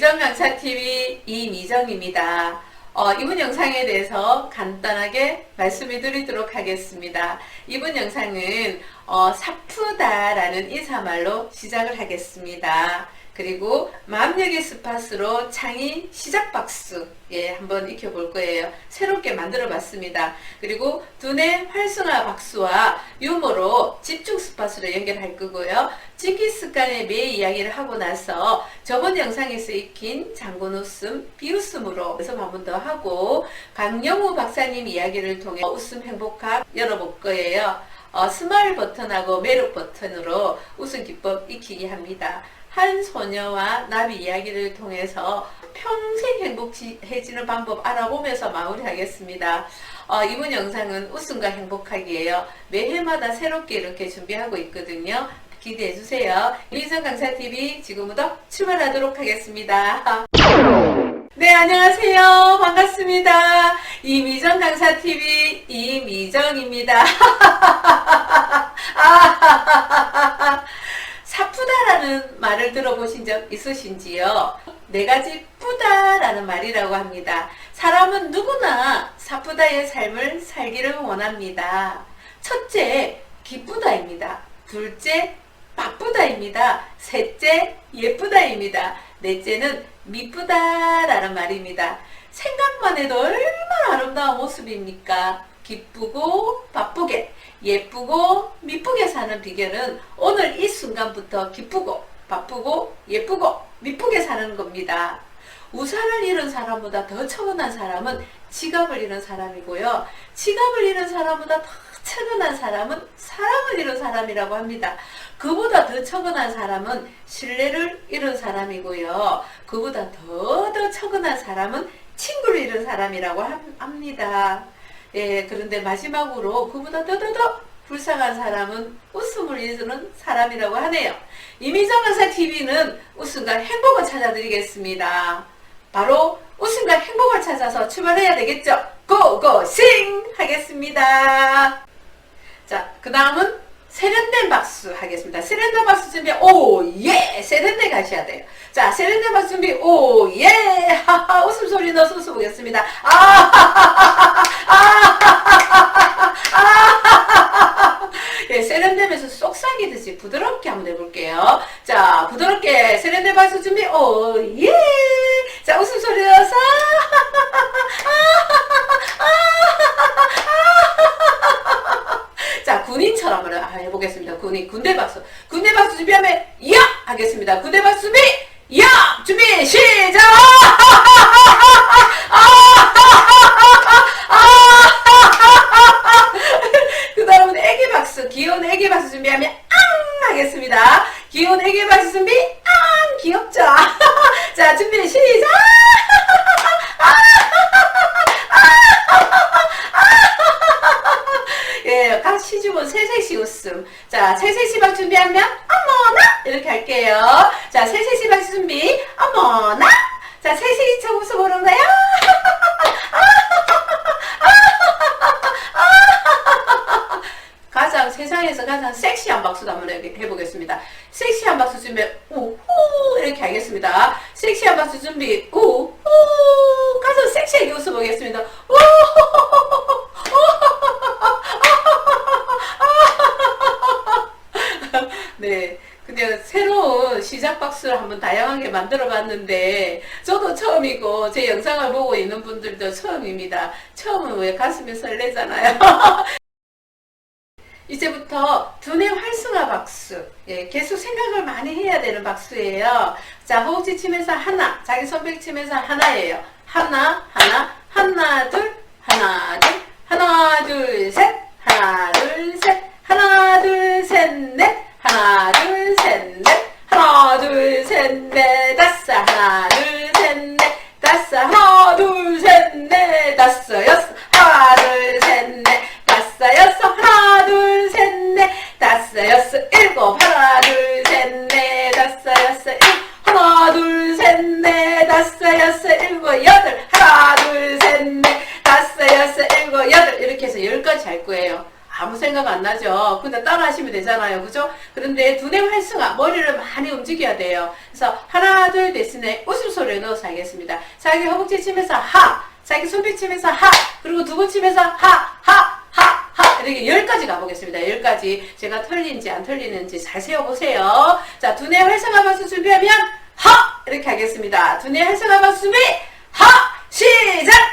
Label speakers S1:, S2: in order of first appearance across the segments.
S1: 강사TV 이미정입니다. 어, 이번 영상에 대해서 간단하게 말씀을 드리도록 하겠습니다. 이번 영상은 어, 사프다라는 인사말로 시작을 하겠습니다. 그리고 마음여기 스팟으로 창의 시작 박수 예 한번 익혀볼 거예요. 새롭게 만들어 봤습니다. 그리고 두뇌 활성화 박수와 유머로 집중 스팟으로 연결할 거고요. 징기스칸의 매 이야기를 하고 나서 저번 영상에서 익힌 장군 웃음, 비웃음으로 그래서 한번 더 하고 강영우 박사님 이야기를 통해 웃음 행복학 열어볼 거예요. 어, 스마일 버튼하고 매력 버튼으로 웃음 기법 익히게 합니다. 한 소녀와 나비 이야기를 통해서 평생 행복해지는 방법 알아보면서 마무리하겠습니다. 어, 이번 영상은 웃음과 행복하기예요. 매해마다 새롭게 이렇게 준비하고 있거든요. 기대해 주세요. 이미선 강사TV 지금부터 출발하도록 하겠습니다. 네, 안녕하세요. 반갑습니다. 이미정 강사TV 이미정입니다. 사푸다라는 말을 들어보신 적 있으신지요? 네 가지 뿌다라는 말이라고 합니다. 사람은 누구나 사푸다의 삶을 살기를 원합니다. 첫째, 기쁘다입니다. 둘째, 바쁘다입니다. 셋째, 예쁘다입니다. 넷째는 미쁘다라는 말입니다. 생각만 해도 얼마나 아름다운 모습입니까? 기쁘고 바쁘게 예쁘고 미쁘게 사는 비결은 오늘 이 순간부터 기쁘고 바쁘고 예쁘고 미쁘게 사는 겁니다. 우산을 잃은 사람보다 더 처근한 사람은 지갑을 잃은 사람이고요. 지갑을 잃은 사람보다 더 처근한 사람은 사람을 잃은 사람이라고 합니다. 그보다 더 처근한 사람은 신뢰를 잃은 사람이고요. 그보다 더더 처근한 사람은 친구를 잃은 사람이라고 함- 합니다. 예, 그런데 마지막으로 그보다 더더더 불쌍한 사람은 웃음을 잃는 사람이라고 하네요. 이미정 강사 TV는 웃음과 행복을 찾아드리겠습니다. 바로 웃음과 행복을 찾아서 출발해야 되겠죠? 고고싱 하겠습니다. 자, 그 다음은 세련된 박수 하겠습니다. 세련된 박수 준비, 오, 예! 세련된 가셔야 돼요. 자, 세련된 박수 준비, 오, 예! 하하, 웃음소리 넣어서 웃어보겠습니다. 아, 예, 세련되면서 쏙삭이듯이 부드럽게 한번 해볼게요. 자, 부드럽게 세련된 박수 준비, 오, 예! 자, 웃음소리 넣어서, 자, 군인처럼 한번 해보겠습니다. 박수. 군대 박수 준비하면, 야! 하겠습니다. 군대 박수 준비, 야! 준비, 시작! 그 다음은 애기 박수, 귀여운 애기 박수 준비하면, 앙! 하겠습니다. 귀여운 애기 박수 준비, 앙! 귀엽죠? 자, 준비, 시작! 예, 각 시주문 세세시 웃음. 자, 세세시 박 준비하면, 어머나! 이렇게 할게요. 자, 세세시 박 준비, 어머나! 자, 세세시 쳐 웃어보는 거야. 가장 세상에서 가장 섹시한 박수도 한번 해- 해보겠습니다. 섹시한 박수 준비, 우후! 이렇게 하겠습니다. 섹시한 박수 준비, 우후! 가장 섹시하게 웃어보겠습니다. 우후! 네. 근데 새로운 시작 박수를 한번 다양하게 만들어 봤는데, 저도 처음이고, 제 영상을 보고 있는 분들도 처음입니다. 처음은 왜 가슴이 설레잖아요. 이제부터 두뇌 활성화 박수. 예, 계속 생각을 많이 해야 되는 박수예요. 자, 호흡지 치면서 하나, 자기 손뼉 치면서 하나예요. 하나, 하나, 하나, 둘, 하나, 둘, 하나, 둘, 셋, 하나, 둘, 셋, 하나, 둘, 셋, 넷, 하나, 둘, 셋, 넷, 하나, 둘, 셋, 넷, 다섯, 하나, 가지 할 거예요. 아무 생각 안 나죠. 근데 따라 하시면 되잖아요. 그죠? 그런데 두뇌 활성화, 머리를 많이 움직여야 돼요. 그래서 하나, 둘, 넷이네. 웃음소리를 넣어서 하겠습니다. 자기 허벅지 치면서 하, 자기 손뼉 치면서 하, 그리고 두 번 치면서 하, 하, 하, 하. 이렇게 열 가지 가보겠습니다. 열 가지. 제가 털리는지 안 털리는지 잘 세어보세요. 자, 두뇌 활성화 박수 준비하면 하! 이렇게 하겠습니다. 두뇌 활성화 박수 준비! 하! 시작!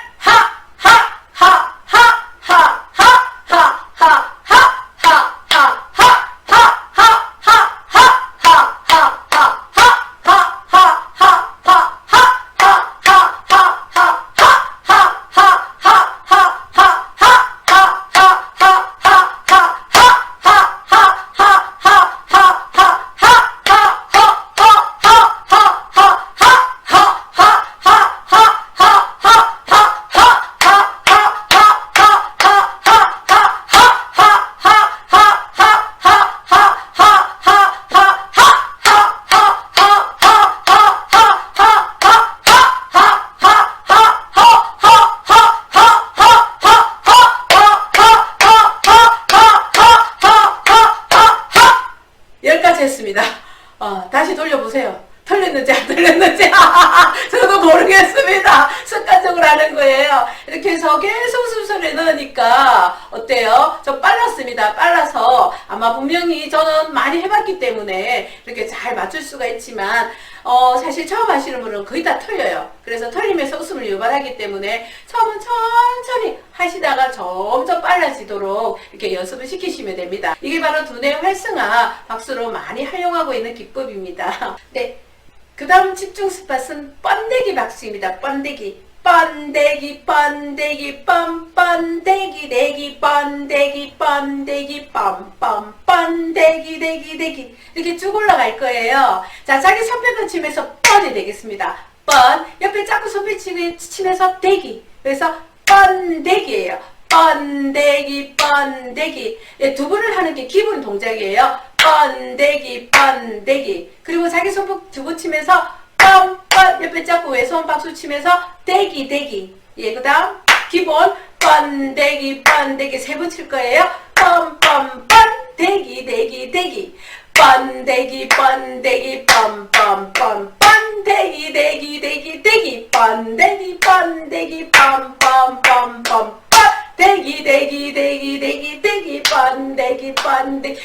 S1: 보세요. 틀렸는지 안 틀렸는지 저도 모르겠습니다. 습관적으로 하는 거예요. 이렇게 해서 계속 숨소리 넣으니까 어때요? 저 빨랐습니다. 빨라서 아마 분명히 저는 많이 해봤기 때문에 이렇게 잘 맞출 수가 있지만 어, 사실 처음 하시는 분은 거의 다 틀려요. 그래서 틀리면서 웃음을 유발하기 때문에 처음은 천천히 하시다가 점점 빨라지도록 이렇게 연습을 시키시면 됩니다. 이게 바로 두뇌 활성화 박수로 많이 활용하고 있는 기법입니다. 네. 그 다음 집중 스팟은 번데기 박수입니다. 번데기. 번데기, 번데기, 뻔, 번데기, 대기, 번데기, 번데기, 뻔, 뻔, 번데기, 대기, 대기. 이렇게 쭉 올라갈 거예요. 자, 자기 손뼉을 치면서 뻔이 되겠습니다. 뻔. 옆에 자꾸 손뼉 치- 치면서 대기. 그래서 번데기예요. 번데기, 번데기. 예, 두 번을 하는 게 기본 동작이에요. 번데기, 번데기. 그리고 자기 손목 두번 치면서 뻔뻔 옆에 잡고 왼손 박수 치면서 대기, 대기. 예, 그 다음 기본 번데기, 번데기 세 번 칠 거예요. 뻔뻔뻔 대기, 대기, 대기. 번데기, 번데기, 뻔뻔뻔 번데기, 대기, 대기, 대기. 번데기, 번데기, 뻔뻔뻔뻔 대기 대기 대기 대기 대기 번데기 번데기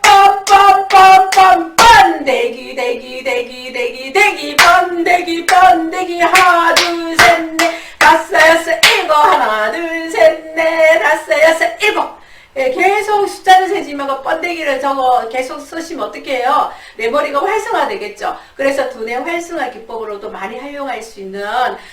S1: 뻔뻔뻔뻔뻔 번데기 대기 대기 대기 대기 번데기 번데기 하나 둘셋넷. 다섯 여섯 일곱. 하나 둘셋넷. 다섯 여섯 일곱 예, 계속 숫자를 세지면 그 번데기를 저거 계속 쓰시면 어떻게 해요? 내 머리가 활성화되겠죠. 그래서 두뇌 활성화 기법으로도 많이 활용할 수 있는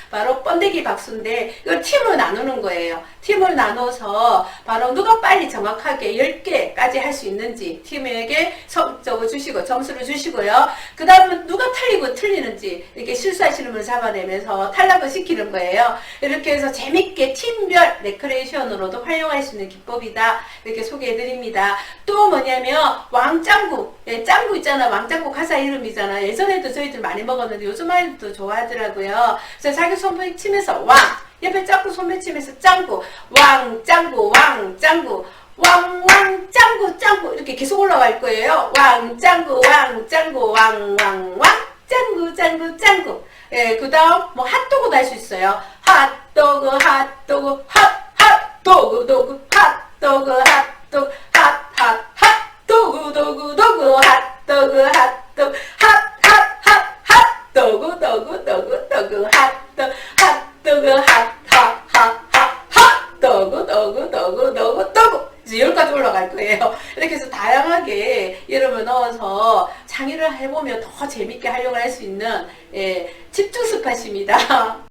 S1: 바로 번데기 박수인데 이걸 팀을 나누는 거예요. 팀을 나눠서 바로 누가 빨리 정확하게 10개까지 할 수 있는지 팀에게 점, 적어 주시고 점수를 주시고요. 그 다음은 누가 틀리고 틀리는지 이렇게 실수하시는 분을 잡아내면서 탈락을 시키는 거예요. 이렇게 해서 재밌게 팀별 레크레이션으로도 활용할 수 있는 기법이다. 이렇게 소개해 드립니다. 또 뭐냐면 왕짱구. 예, 짱구 있잖아. 왕짱구 가사 이름이잖아. 예전에도 저희들 많이 먹었는데 요즘 아이들도 좋아하더라고요. 그래서 자기 손목 치면서 왕. 옆에 짱구 손목 치면서 짱구. 왕, 짱구, 왕, 짱구. 왕, 왕, 짱구, 짱구. 이렇게 계속 올라갈 거예요. 왕, 짱구, 왕, 짱구, 왕, 왕, 왕. 짱구, 짱구, 짱구. 예, 그 다음, 뭐, 핫도그도 할 수 있어요. 핫도그, 핫도그, 핫, 핫도그, 도그, 핫 도그, 핫도그, 핫, 핫, 핫도그, 도그, 도그, 핫도그, 핫도그, 핫, 핫, 핫, 핫도그, 도그, 도그, 도그, 핫도그, 핫도그, 핫, 핫, 핫, 핫, 핫도그, 도그, 도그, 도그, 도그. 이제 여기까지 올라갈 거예요. 이렇게 해서 다양하게 이름을 넣어서 창의를 해보면 더 재밌게 활용을 할 수 있는 예, 집중 스팟입니다.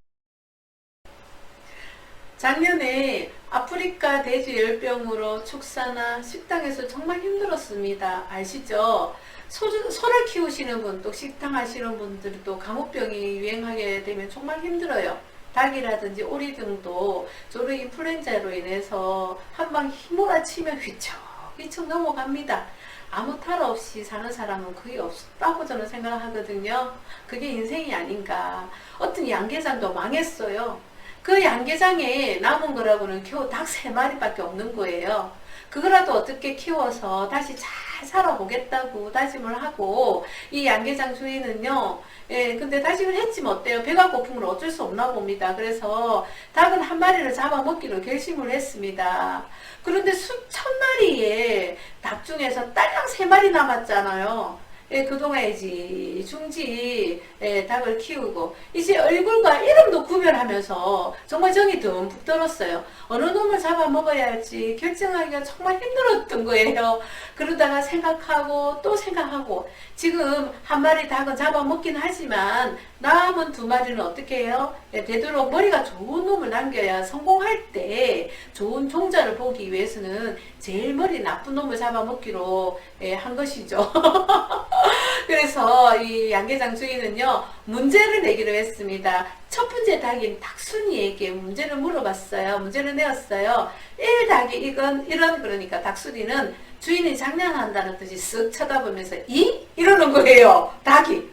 S1: 작년에 아프리카 돼지 열병으로 축사나 식당에서 정말 힘들었습니다. 아시죠? 소, 소를 키우시는 분, 또 식당 하시는 분들이 또 감염병이 유행하게 되면 정말 힘들어요. 닭이라든지 오리 등도 조류 인플루엔자로 인해서 한방 휘몰아치면 휘청 휘청 넘어갑니다. 아무 탈 없이 사는 사람은 거의 없다고 저는 생각하거든요. 그게 인생이 아닌가. 어떤 양계장도 망했어요. 그 양계장에 남은 거라고는 겨우 닭 세 마리밖에 없는 거예요. 그거라도 어떻게 키워서 다시 잘 살아보겠다고 다짐을 하고 이 양계장 주인은요. 예, 근데 다짐을 했지 뭐 어때요? 배가 건 어쩔 수 없나 봅니다. 그래서 닭은 한 마리를 잡아먹기로 결심을 했습니다. 그런데 수천 마리의 닭 중에서 딸랑 세 마리 남았잖아요. 예, 그동안이지 중지 예, 닭을 키우고 이제 얼굴과 이름도 구별하면서 정말 정이 듬뿍 들었어요. 어느 놈을 잡아 먹어야 할지 결정하기가 정말 힘들었던 거예요. 그러다가 생각하고 또 생각하고 지금 한 마리 닭은 잡아 먹긴 하지만 남은 두 마리는 어떻게 해요? 예, 되도록 머리가 좋은 놈을 남겨야 성공할 때 좋은 종자를 보기 위해서는 제일 머리 나쁜 놈을 잡아 먹기로 예, 한 것이죠. 그래서 이 양계장 주인은요 문제를 내기로 했습니다. 첫 번째 닭인 닭순이에게 문제를 물어봤어요. 문제를 내었어요. 1닭이 이건 이런 그러니까 닭순이는 주인이 장난한다는 듯이 쓱 쳐다보면서 이 이러는 거예요. 닭이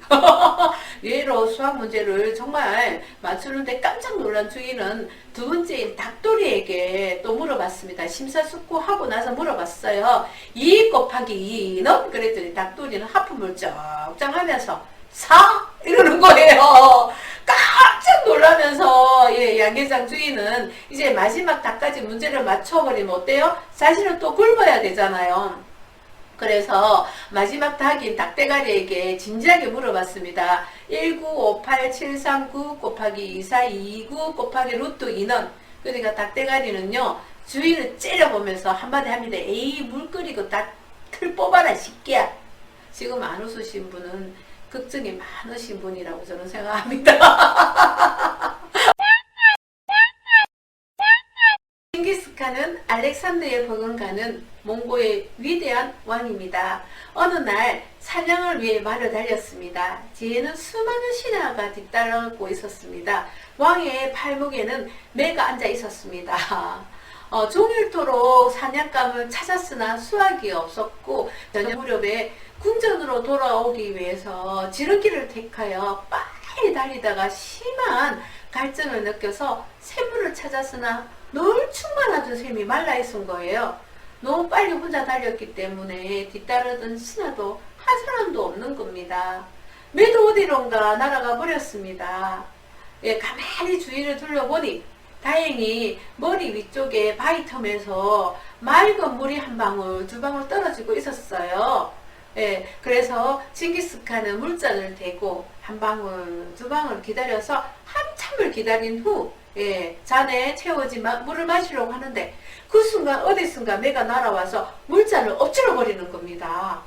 S1: 예로 수학 문제를 정말 맞추는데 깜짝 놀란 주인은 두 번째인 닭돌이에게 또 물어봤습니다. 심사숙고하고 나서 물어봤어요. 2 곱하기 2는? 그랬더니 닭돌이는 하품을 쩍쩍 하면서 4? 이러는 거예요. 깜짝 놀라면서 예, 양계장 주인은 이제 마지막 닭까지 문제를 맞춰버리면 어때요? 자신은 또 굶어야 되잖아요. 그래서 마지막 닭인 닭대가리에게 진지하게 물어봤습니다. 1958739 곱하기 2429 곱하기 루트 2는 그러니까 닭대가리는요 주인을 째려보면서 한마디 합니다. 에이 물 끓이고 닭틀 뽑아라 새끼야. 지금 안 웃으신 분은 걱정이 많으신 분이라고 저는 생각합니다. 징기스칸은 알렉산드에 버금가는 몽고의 위대한 왕입니다. 어느 날 사냥을 위해 말을 달렸습니다. 뒤에는 수많은 신하가 뒤따르고 있었습니다. 왕의 팔목에는 매가 앉아 있었습니다. 어, 종일토록 사냥감을 찾았으나 수확이 없었고 저녁 무렵에 궁전으로 돌아오기 위해서 지름길을 택하여 빨리 달리다가 심한 갈증을 느껴서 샘물을 찾았으나 늘 충만하던 샘이 말라 있은 거예요. 너무 빨리 혼자 달렸기 때문에 뒤따르던 신하도 한 사람도 없는 겁니다. 매도 어디론가 날아가 버렸습니다. 예, 가만히 주위를 둘러보니 다행히 머리 위쪽에 바위 틈에서 맑은 물이 한 방울, 두 방울 떨어지고 있었어요. 예, 그래서 징기스칸은 물잔을 대고 한 방울, 두 방울 기다려서 한참을 기다린 후, 예, 잔에 채워진 마- 물을 마시려고 하는데 그 순간 어디선가 매가 날아와서 물잔을 엎질러 버리는 겁니다.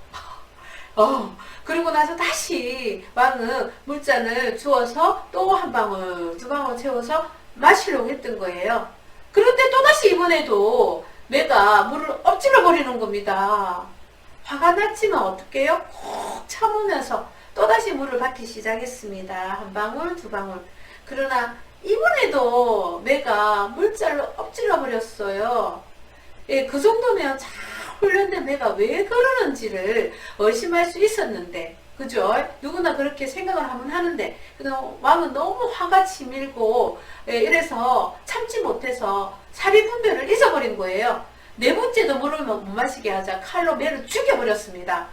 S1: 어, 그리고 나서 다시 왕은 물잔을 주어서 또 한 방울, 두 방울 채워서 마시려고 했던 거예요. 그런데 또다시 이번에도 매가 물을 엎질러 버리는 겁니다. 화가 났지만 어떡해요? 콕 참으면서 또다시 물을 받기 시작했습니다. 한 방울, 두 방울. 그러나 이번에도 매가 물자를 엎질러 버렸어요. 예, 그 정도면 잘 훈련된 매가 왜 그러는지를 의심할 수 있었는데, 그죠? 누구나 그렇게 생각을 하면 하는데, 그냥 왕은 너무 화가 치밀고, 예, 이래서 참지 못해서 사비 분별을 잊어버린 거예요. 네 번째도 물을 못 마시게 하자 칼로 매를 죽여버렸습니다.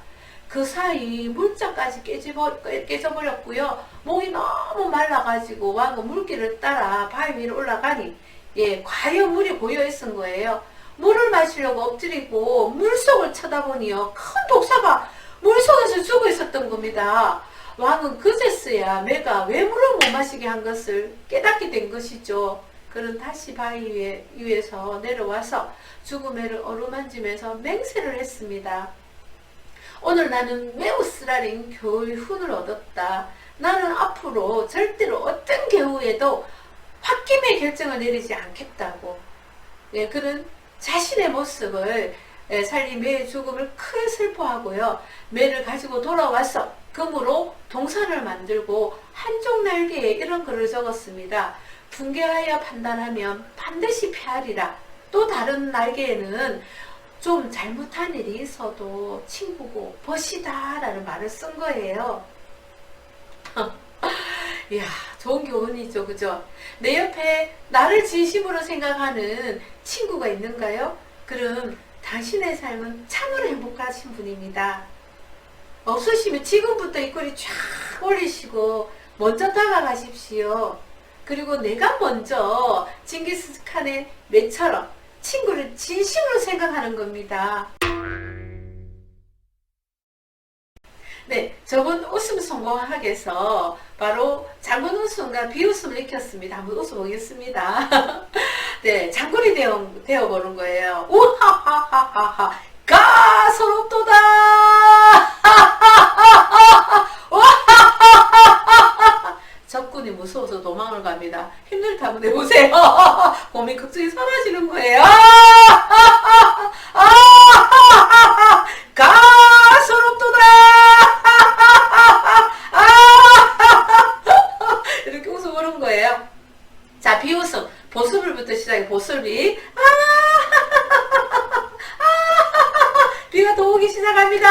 S1: 그 사이 물자까지 깨져버, 깨져버렸고요. 목이 너무 말라가지고 왕은 물길을 따라 바위 위로 올라가니 예, 과연 물이 고여 있은 거예요. 물을 마시려고 엎드리고 물속을 쳐다보니요. 큰 독사가 물속에서 죽어 있었던 겁니다. 왕은 그제서야 매가 왜 물을 못 마시게 한 것을 깨닫게 된 것이죠. 그는 다시 바위 위에, 위에서 내려와서 죽은 애를 어루만지면서 맹세를 했습니다. 오늘 나는 매우 쓰라린 교훈 훈을 얻었다. 나는 앞으로 절대로 어떤 경우에도 홧김에 결정을 내리지 않겠다고. 예, 그는 자신의 모습을 예, 살린 매의 죽음을 크게 슬퍼하고요. 매를 가지고 돌아와서 금으로 동산을 만들고 한쪽 날개에 이런 글을 적었습니다. 분개하여 판단하면 반드시 패하리라. 또 다른 날개에는 좀 잘못한 일이 있어도 친구고 벗이다 라는 말을 쓴 거예요. 이야, 좋은 교훈이죠. 그죠? 내 옆에 나를 진심으로 생각하는 친구가 있는가요? 그럼 당신의 삶은 참으로 행복하신 분입니다. 없으시면 지금부터 입꼬리 쫙 올리시고 먼저 다가가십시오. 그리고 내가 먼저 징기스칸의 매처럼 친구를 진심으로 생각하는 겁니다. 네, 저번 웃음 위해서 바로 장군 웃음과 비웃음을 익혔습니다. 한번 웃어보겠습니다. 네, 장군이 되어, 되어보는 거예요. 우하하하하하. 가소롭도다! 적군이 무서워서 도망을 갑니다. 힘들다 한번 해보세요. 고민 걱정이 사라지는 거예요. 가소롭도다! 이렇게 웃어보는 거예요. 자, 비웃음. 보슬비부터 시작해, 보슬비. 아! 비가 또 오기 시작합니다.